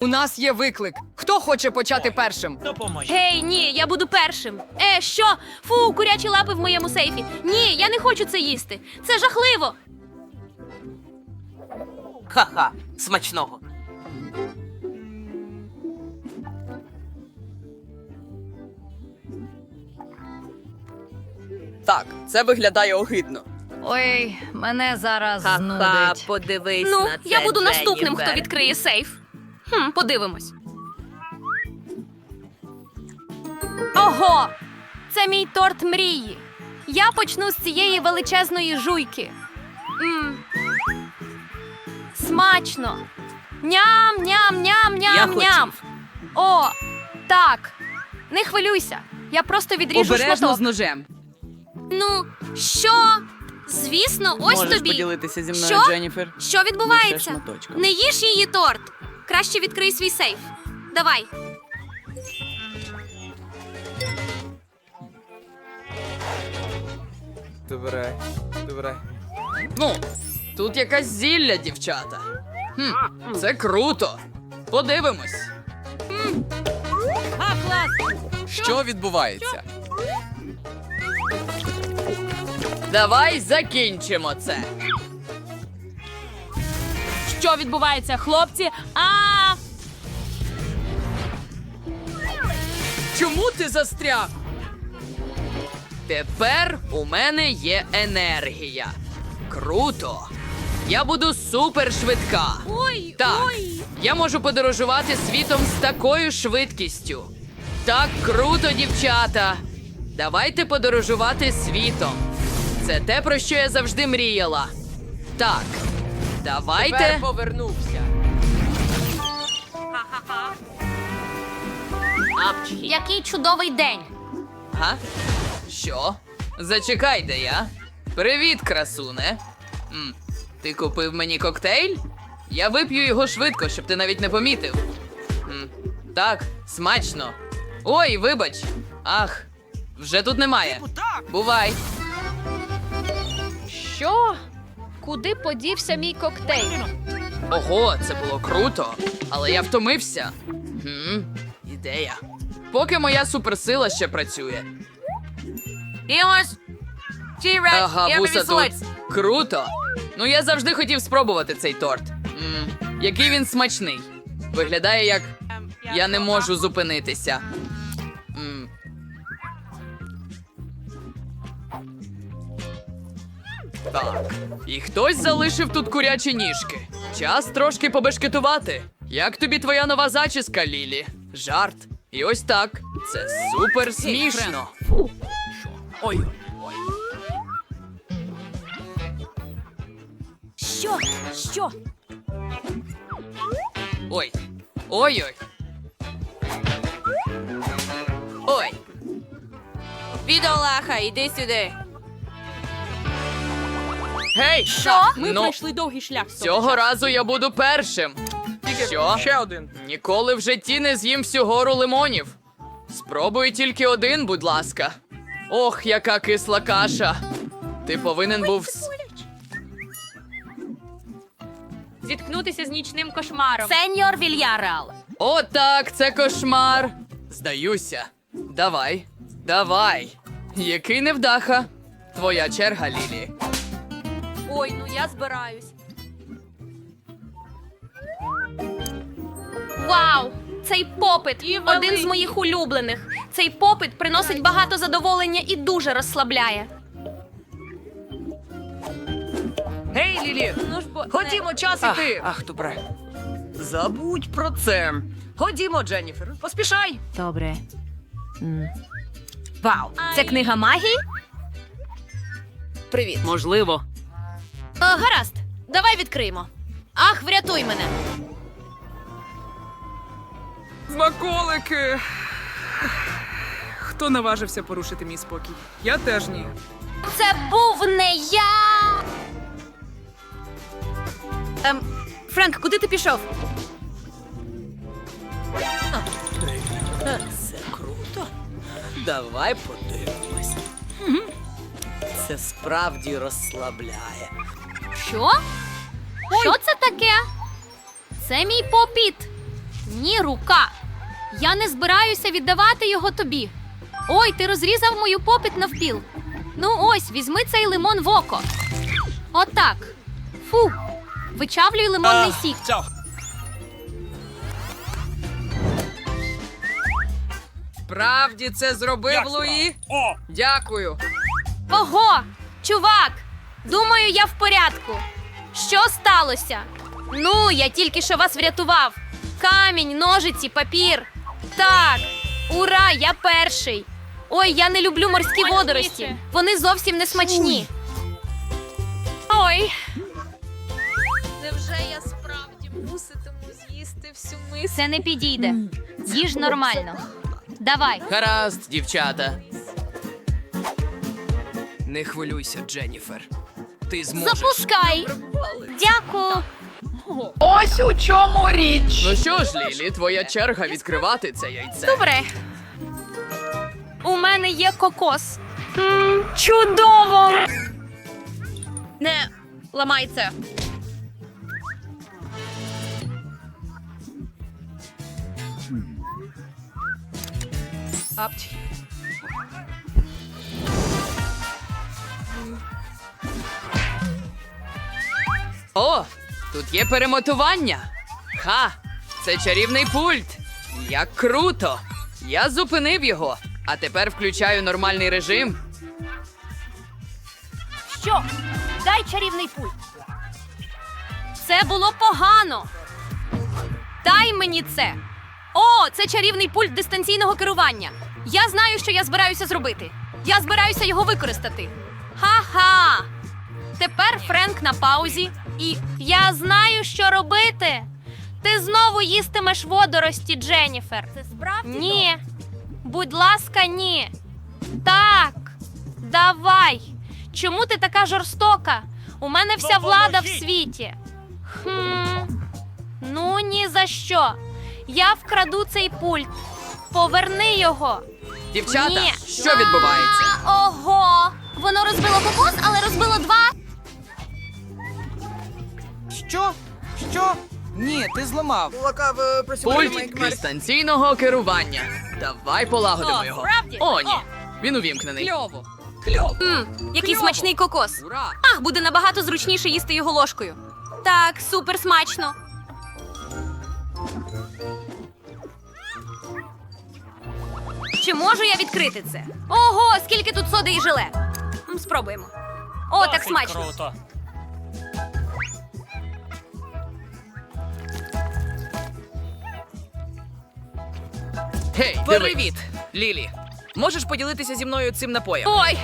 У нас є виклик. Хто хоче почати першим? Гей, ні, я буду першим. Е, що? Фу, курячі лапи в моєму сейфі. Ні, я не хочу це їсти. Це жахливо. Ха-ха, смачного. Так, це виглядає огидно. Ой, мене зараз Ха-ха, знудить. подивись ну, на це, я буду наступним, Дженніфер. хто відкриє сейф. Хм, подивимось. Ого! Це мій торт мрії. Я почну з цієї величезної жуйки. м Смачно. Ням, ням, ням, Я ням, ням. хотів. О, так. Не хвилюйся. Я просто відріжу Обережно шматок. з ножем. Ну, що? Звісно, ось Можеш тобі. поділитися зі мною, Що? Дженніфер. Що відбувається? Лише шматочком. Не їж її торт. Краще відкрий свій сейф. Давай. Добре, добре. Ну, тут якась зілля, дівчата. Хм, це круто. Подивимось. Що відбувається? Давай закінчимо це. Що відбувається, хлопці? А Чому ти застряг? Тепер у мене є енергія. Круто. Я буду супер швидка. ой, Так, ой. я можу подорожувати світом з такою швидкістю. Так круто, дівчата. Давайте подорожувати світом. Це те, про що я завжди мріяла. Так, давайте. Тепер повернувся. Який чудовий день. Га? Що? Зачекай, де я? Привіт, красуне. М, ти купив мені коктейль? Я вип'ю його швидко, щоб ти навіть не помітив. М, так, смачно. Ой, вибач. Ах, вже тут немає. Бувай. Куди подівся мій коктейль? Ого, це було круто. Але я втомився. Хм, ідея. Поки моя суперсила ще працює. Ага, вуса тут. Круто. Ну я завжди хотів спробувати цей торт. м який він смачний. Виглядає як я не можу зупинитися. Так. І хтось залишив тут курячі ніжки. Час трошки побешкетувати. Як тобі твоя нова зачіска, Лілі? Жарт. І ось так. Це супер смішно. Ой. Що? Що? Ой. Ой-ой. Ой. Бідолаха, іди сюди. Гей! Що? Ми ну, пройшли довгий шлях. з того цього часу. разу я буду першим. Що? Ще один. Ніколи в житті не з'їм всю гору лимонів. Спробуй тільки один, будь ласка. Ох, яка кисла каша. Ти повинен був. с- Зіткнутися з нічним кошмаром. Сеньор Вільярал. О, так, це кошмар. Здаюся. Давай, давай. Який невдаха. Твоя черга, Лілі. Ой, ну я збираюсь. Вау! Цей попит один з моїх улюблених. Цей попит приносить багато задоволення і дуже розслабляє. Гей, Лілі! Ну ж бо Ходімо, час Ах, іти! ах, добре. Забудь про це. Ходімо, Дженніфер, поспішай. Добре. Вау, це книга магії? Привіт. Можливо. А, гаразд, давай відкриємо. Ах, врятуй мене. Смаколики. Хто наважився порушити мій спокій? Я теж ні. Це був не я. Ем, Френк, куди ти пішов? Це круто. Давай подивимось. Це справді розслабляє. Що? Що це таке? Це мій попіт. Ні, рука. Я не збираюся віддавати його тобі. Ой, ти розрізав мою попит навпіл. Ну ось, візьми цей лимон в око. Отак. Фу. Вичавлюй лимонний сік. Справді це зробив Луї? Дякую. Ого! Чувак! Думаю, я в порядку. Що сталося? Ну, я тільки що вас врятував. Камінь, ножиці, папір. Так, ура, я перший. Ой, я не люблю морські водорості. Вони зовсім не смачні. Ой, Невже я справді муситиму з'їсти всю миску? це не підійде. Їж нормально. Давай. Гаразд, дівчата. Не хвилюйся, Дженніфер. Ти зможеш. Запускай. Дякую. Ну що ж, Лілі, твоя черга відкривати це яйце. Добре. У мене є кокос. м чудово! Не ламай це. Апті. О, тут є перемотування. Ха! Це чарівний пульт. Як круто! Я зупинив його, а тепер включаю нормальний режим. Що? Дай чарівний пульт. Це було погано. Дай мені це. О, це чарівний пульт дистанційного керування. Я знаю, що я збираюся зробити. Я збираюся його використати. Ха-ха. Тепер Френк на паузі, і я знаю, що робити. Ти знову їстимеш водорості, Дженніфер. Це справді? Ні. Будь ласка, ні. Так. Давай. Чому ти така жорстока? У мене вся влада в світі. Хм. Ну ні за що. Я вкраду цей пульт. Поверни його. Дівчата, Ні. що відбувається? А, Ого! Воно розбило кокос, але розбило два. Що? Що? Ні, ти зламав. Пульт дистанційного керування. Давай полагодимо О, його. справді? О, ні. О. Він увімкнений. Кльово. Мм, який Кльово. смачний кокос. Ура! Ах, буде набагато зручніше їсти його ложкою. Так, супер смачно. Чи можу я відкрити це? Ого, скільки тут соди і желе. М, Спробуємо. О, так смачно. Круто. Гей, Привіт, дивись. Лілі. Можеш поділитися зі мною цим напоєм? Ой,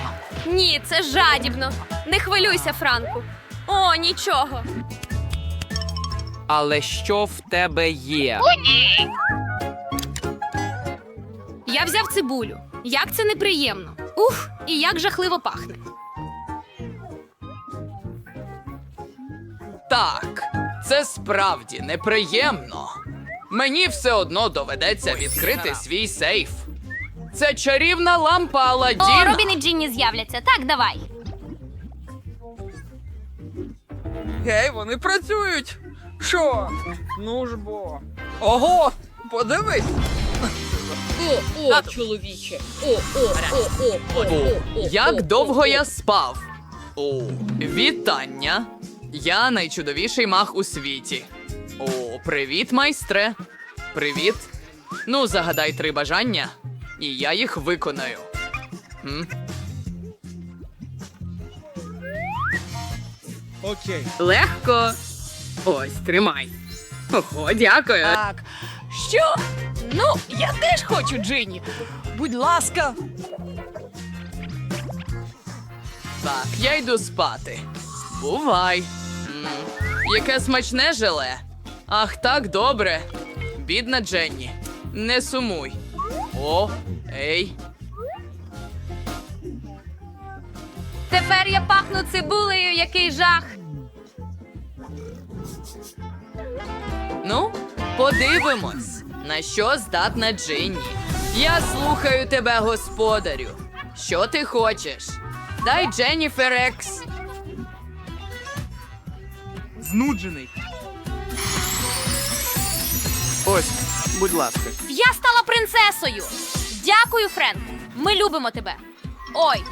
ні, це жадібно. Не хвилюйся, Франку. О, нічого. Але що в тебе є? Я взяв цибулю. Як це неприємно. Ух, і як жахливо пахне. Так, це справді неприємно. Мені все одно доведеться відкрити свій сейф. Це чарівна лампа О, Аладдіна. Робін і Джинні з'являться. Так, давай. Гей, вони працюють. Що? Ну ж бо. Ого! Подивись! О, о, чоловіче. О, о, о, о, О, як довго я спав? О, вітання. Я найчудовіший мах у світі. О, привіт, майстре. Привіт. Ну, загадай три бажання, і я їх виконаю. М? Легко. Ось, тримай. Ого, дякую. Так. Що? Ну, я теж хочу Джині. Будь ласка. Так, я йду спати. Бувай. М, яке смачне желе. Ах, так добре. Бідна Дженні. Не сумуй. О, ей. Тепер я пахну цибулею, який жах. Ну, подивимось, на що здатна Джинні. Я слухаю тебе, господарю. Що ти хочеш? Дай Дженніфер Екс. Знуджений. Ось, Будь ласка. Я стала принцесою. Дякую, Френк. Ми любимо тебе. Ой,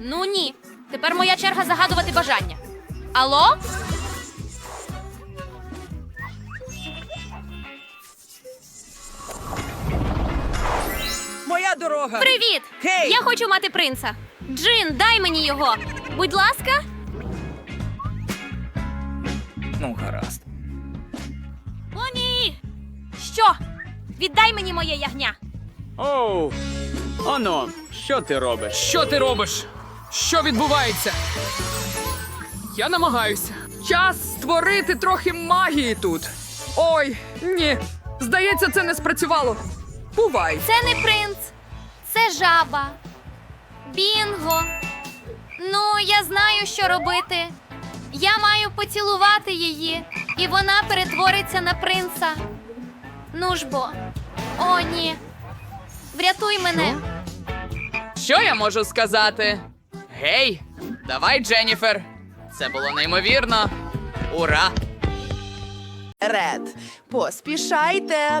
ну ні. Тепер моя черга загадувати бажання. Алло? Моя дорога! Привіт! Гей! Я хочу мати принца. Джин, дай мені його. Будь ласка. Ну, гаразд. Що? Віддай мені моє ягня. Оу, оно, що ти робиш? Що ти робиш? Що відбувається? Я намагаюся. Час створити трохи магії тут. Ой, ні. Здається, це не спрацювало. Бувай. Це не принц, це жаба. Бінго. Ну, я знаю, що робити. Я маю поцілувати її, і вона перетвориться на принца. Ну ж бо. О, ні. Врятуй мене. Що я можу сказати? Гей, давай, Дженніфер. Це було неймовірно. Ура! Ред, поспішайте.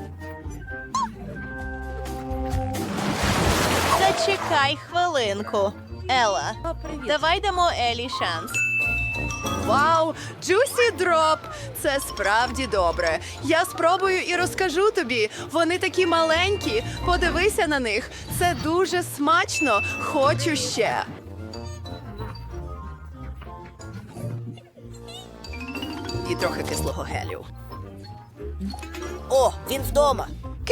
Зачекай хвилинку. Ела, давай дамо Елі шанс. Вау, Juicy Drop! Це справді добре. Я спробую і розкажу тобі. Вони такі маленькі. Подивися на них. Це дуже смачно. Хочу ще. І трохи кислого гелю. О, він вдома.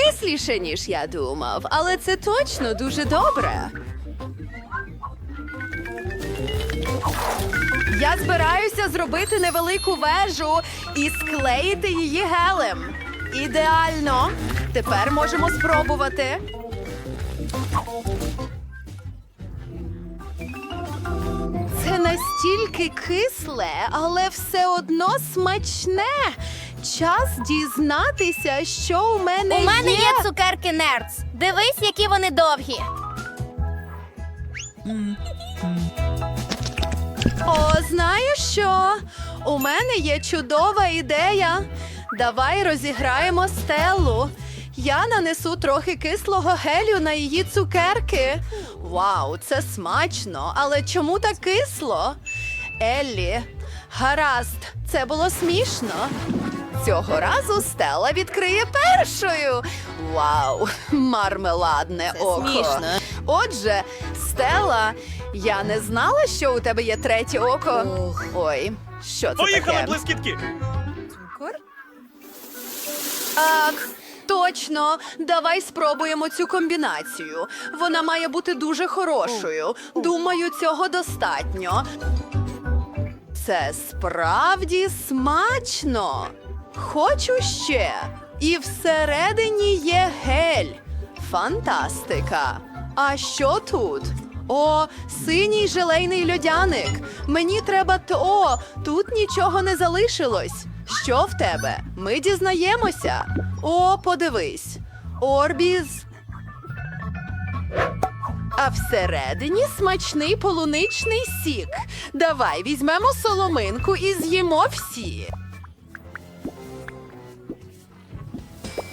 Кисліше, ніж я думав, але це точно дуже добре. Я збираюся зробити невелику вежу і склеїти її гелем. Ідеально. Тепер можемо спробувати. Це настільки кисле, але все одно смачне. Час дізнатися, що у мене є. У мене є. цукерки Нерц. Дивись, які вони довгі. О, знаєш що? У мене є чудова ідея. Давай розіграємо стелу. Я нанесу трохи кислого гелю на її цукерки. Вау, це смачно, але чому так кисло? Еллі, гаразд, це було смішно. Цього разу Стела відкриє першою. Вау, мармеладне Це око. смішно. Отже, Стела, я не знала, що у тебе є третє око. Ой, що це таке? блискітки! Так, точно. Давай спробуємо цю комбінацію. Вона має бути дуже хорошою. Думаю, цього достатньо. Це справді смачно. Хочу ще. І всередині є гель. Фантастика. А що тут? О, синій желейний льодяник. Мені треба то. Тут нічого не залишилось. Що в тебе? Ми дізнаємося. О, подивись. Орбіз. А всередині смачний полуничний сік. Давай візьмемо соломинку і з'їмо всі.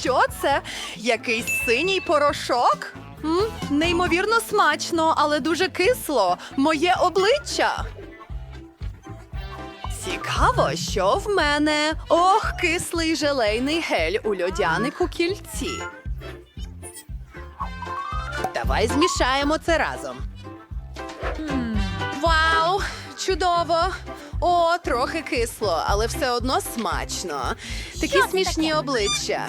Що це? Якийсь синій порошок? М? Неймовірно смачно, але дуже кисло. Моє обличчя. Цікаво, що в мене. Ох, кислий желейний гель у льодянику кільці. Давай змішаємо це разом. Вау! Чудово! О, трохи кисло, але все одно смачно. Такі смішні обличчя.